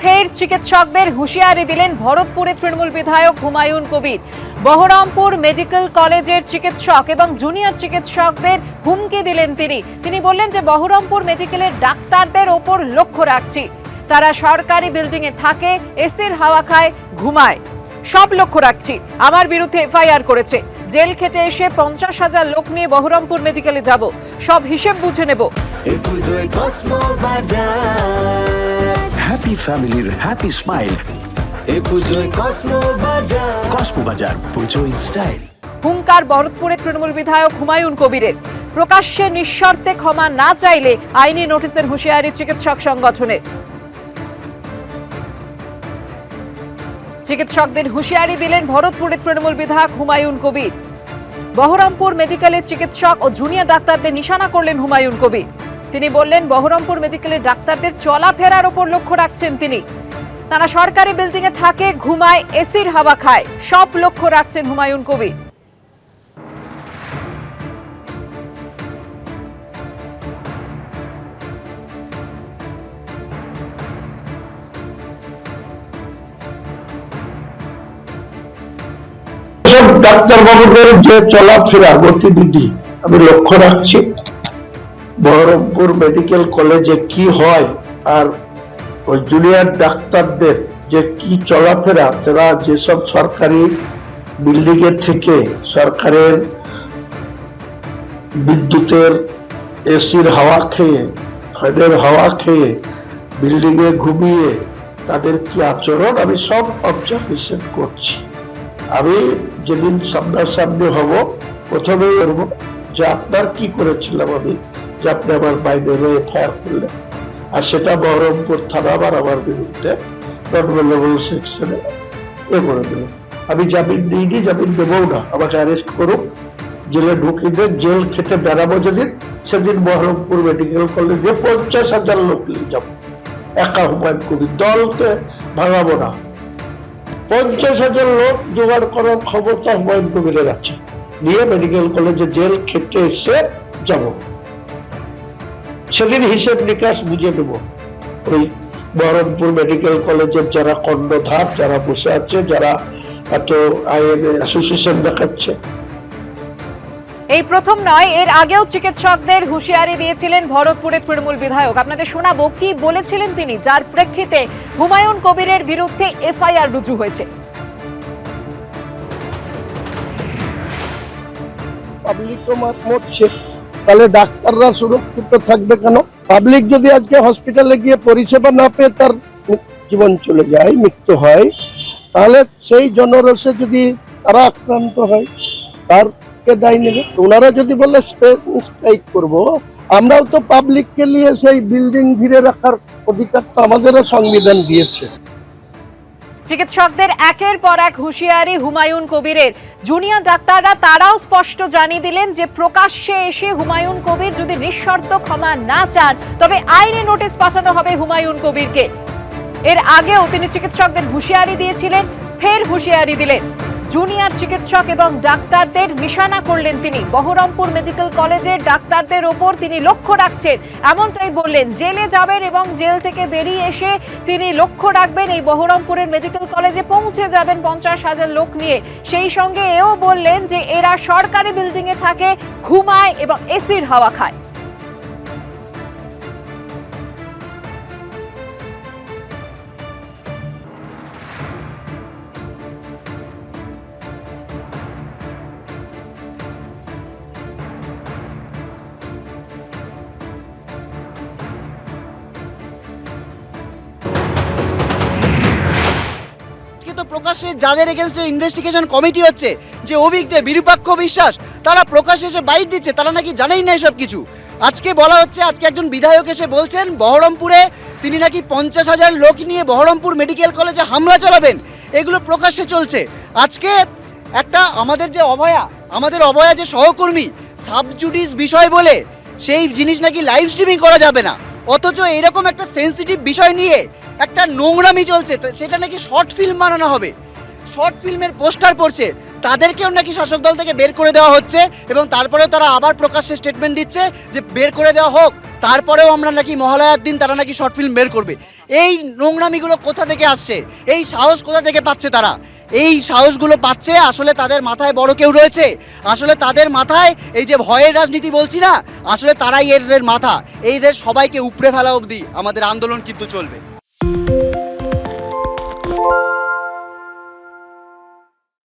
ফের চিকিৎসকদের হুঁশিয়ারি দিলেন ভরতপুরে তৃণমূল বিধায়ক হুমায়ুন কবির। বহরমপুর মেডিকেল কলেজের চিকিৎসক এবং জুনিয়র চিকিৎসকদের হুমকি দিলেন তিনি। তিনি বললেন যে, বহরমপুর মেডিকেলের ডাক্তারদের ওপর লক্ষ্য রাখছি। তারা সরকারি বিল্ডিং এ থাকে, এসির হাওয়া খায়, ঘুমায়। সব লক্ষ্য রাখছি। আমার বিরুদ্ধে এফআইআর করেছে। জেল খেটে এসে পঞ্চাশ হাজার লোক নিয়ে বহরমপুর মেডিকেলে যাব। সব হিসেব বুঝে নেব। হ্যাপি ফ্যামিলির হ্যাপি স্মাইল এ পুজোয় কসমো বাজার। কসমো বাজার পুজো ইন স্টাইল। হুঙ্কার ভরতপুরে তৃণমূল বিধায়ক হুমায়ুন কবিরের। প্রকাশ্যে নিঃশর্তে ক্ষমা না চাইলে আইনি নোটিশের হুঁশিয়ারি চিকিৎসক সংগঠনের। চিকিৎসকদের হুঁশিয়ারি দিলেন ভরতপুরে তৃণমূল বিধায়ক হুমায়ুন কবির। বহরমপুর মেডিকেলের চিকিৎসক ও জুনিয়র ডাক্তারদের নিশানা করলেন হুমায়ুন কবির। তিনি বললেন, বহরমপুর মেডিকেলের ডাক্তারদের চলাফেরার ওপর লক্ষ্য রাখছেন তিনি। তারা সরকারি বিল্ডিং এ থাকে, ঘুমায়, এসির হাওয়া খায়। সব লক্ষ্য রাখছেন হুমায়ুন কবির। ডাক্তারবাবুদের যে চলাফেরা গতিবিধি আমি লক্ষ্য রাখছি বহরমপুর মেডিকেল কলেজে কি হয় আর ওই জুনিয়র ডাক্তারদের যে কি চলাফেরা, তারা যেসব সরকারি বিল্ডিং এর থেকে সরকারের বিদ্যুতের এসির হাওয়া খেয়ে, ফ্যানের হাওয়া খেয়ে, বিল্ডিংয়ে ঘুমিয়ে তাদের কি আচরণ? আমি সব অবজারভেশন করছি। আমি যেদিন সামনাসামনি হব, প্রথমেই যে আপনার কি করেছিলাম আমি? যে আপনি আমার বাইরে এফআইআর করলেন আর সেটা বহরমপুর থানা আবার আমার বিরুদ্ধে নন সেকশনে এ করে দিল। আমি জামিন নিইনি, জামিন দেবও না। আমাকে অ্যারেস্ট করুক জেলে ঢুকিয়ে দিয়ে জেল খেটে বেড়াবো যেদিন, সেদিন বহরমপুর মেডিকেল কলেজে পঞ্চাশ হাজার লোক নিয়ে যাব। একা হুমায়ুন কবির দলকে ভাঙাবো না। পঞ্চাশ হাজার লোক জোগাড় করার ক্ষমতা হুমায়ুন কবিরের আছে। নিয়ে মেডিকেল কলেজে জেল খেটে এসে যাব। সেদিন হিসেব নিকাশ বুঝে নেব ওই বহরমপুর মেডিকেল কলেজের যারা কর্ণধার যারা বসে আছে যারা এত আইএন অ্যাসোসিয়েশন দেখাচ্ছে। এই প্রথম নয় এর আগেও চিকিৎসকদের হুঁশিয়ারি দিয়েছিলেন ভরতপুরের তৃণমূল বিধায়ক। আপনাদের শোনাবো কি বলেছিলেন তিনি যার প্রেক্ষিতে হুমায়ুন কবিরের বিরুদ্ধে এফআইআর রুজু হয়েছে। পাবলিক তো মার- মরছে। তাহলে ডাক্তাররা সুরক্ষিত থাকবে কেন? পাবলিক যদি আজকে হসপিটালে গিয়ে পরিষেবা না পেয়ে তার জীবন চলে যায়, মৃত্যু হয়, তাহলে সেই জনরসে যদি তারা আক্রান্ত হয় তার কে দায় নেবে? ওনারা যদি বলে স্ট্রাইক করব। আমরাও তো পাবলিককে নিয়ে সেই বিল্ডিং ঘিরে রাখার অধিকার তো আমাদেরও সংবিধান দিয়েছে। চিকিৎসকদের একের পর এক হুঁশিয়ারি হুমায়ুন কবিরের। জুনিয়র ডাক্তাররা তারাও স্পষ্ট জানিয়ে দিলেন যে প্রকাশ্যে এসে হুমায়ুন কবির যদি নিঃশর্ত ক্ষমা না চান, তবে আইনে নোটিশ পাঠানো হবে হুমায়ুন কবিরকে। এর আগেও তিনি চিকিৎসকদের হুঁশিয়ারি দিয়েছিলেন, ফের হুঁশিয়ারি দিলেন। জুনিয়র চিকিৎসক এবং ডাক্তারদের নিশানা করলেন তিনি। বহরমপুর মেডিকেল কলেজের ডাক্তারদের ওপর তিনি লক্ষ্য রাখছেন। এমনটাই বললেন, জেলে যাবেন এবং জেল থেকে বেরিয়ে এসে তিনি লক্ষ্য রাখবেন, এই বহরমপুরের মেডিকেল কলেজে পৌঁছে যাবেন পঞ্চাশ হাজার লোক নিয়ে। সেই সঙ্গে এও বললেন যে, এরা সরকারি বিল্ডিংয়ে থাকে, ঘুমায় এবং এসির হাওয়া খায়। প্রকাশ্যে যাদের এগেনস্টে ইনভেস্টিগেশন কমিটি হচ্ছে, যে অভিজ্ঞ বিরূপাক্ষ বিশ্বাস, তারা প্রকাশ্যে এসে বাইট দিচ্ছে, তারা নাকি জানেই না এসব কিছু। আজকে বলা হচ্ছে, আজকে একজন বিধায়ক এসে বলছেন, বহরমপুরে তিনি নাকি পঞ্চাশ হাজার লোক নিয়ে বহরমপুর মেডিকেল কলেজে হামলা চালাবেন, এগুলো প্রকাশ্যে চলছে। আজকে একটা আমাদের যে অভয়া, আমাদের অভয়া যে সহকর্মী সাবজুডিস বিষয় বলে, সেই জিনিস নাকি লাইভ স্ট্রিমিং করা যাবে না। অথচ এরকম একটা সেন্সিটিভ বিষয় নিয়ে একটা নোংরামি চলছে সেটা নাকি শর্ট ফিল্ম বানানো হবে। শর্ট ফিল্মের পোস্টার পড়ছে, তাদেরকেও নাকি শাসক দল থেকে বের করে দেওয়া হচ্ছে এবং তারপরেও তারা আবার প্রকাশ্যে স্টেটমেন্ট দিচ্ছে যে বের করে দেওয়া হোক, তারপরেও আমরা নাকি মহালয়ার দিন তারা নাকি শর্ট ফিল্ম বের করবে। এই নোংরামিগুলো কোথা থেকে আসছে? এই সাহস কোথা থেকে পাচ্ছে তারা? এই সাহসগুলো পাচ্ছে আসলে তাদের মাথায় বড় কেউ রয়েছে? আসলে তাদের মাথায় এই যে ভয়ের রাজনীতি বলছি না, আসলে তারাই এর মাথা। এইদের সবাইকে উপড়ে ফেলা অবধি আমাদের আন্দোলন কিন্তু চলবে।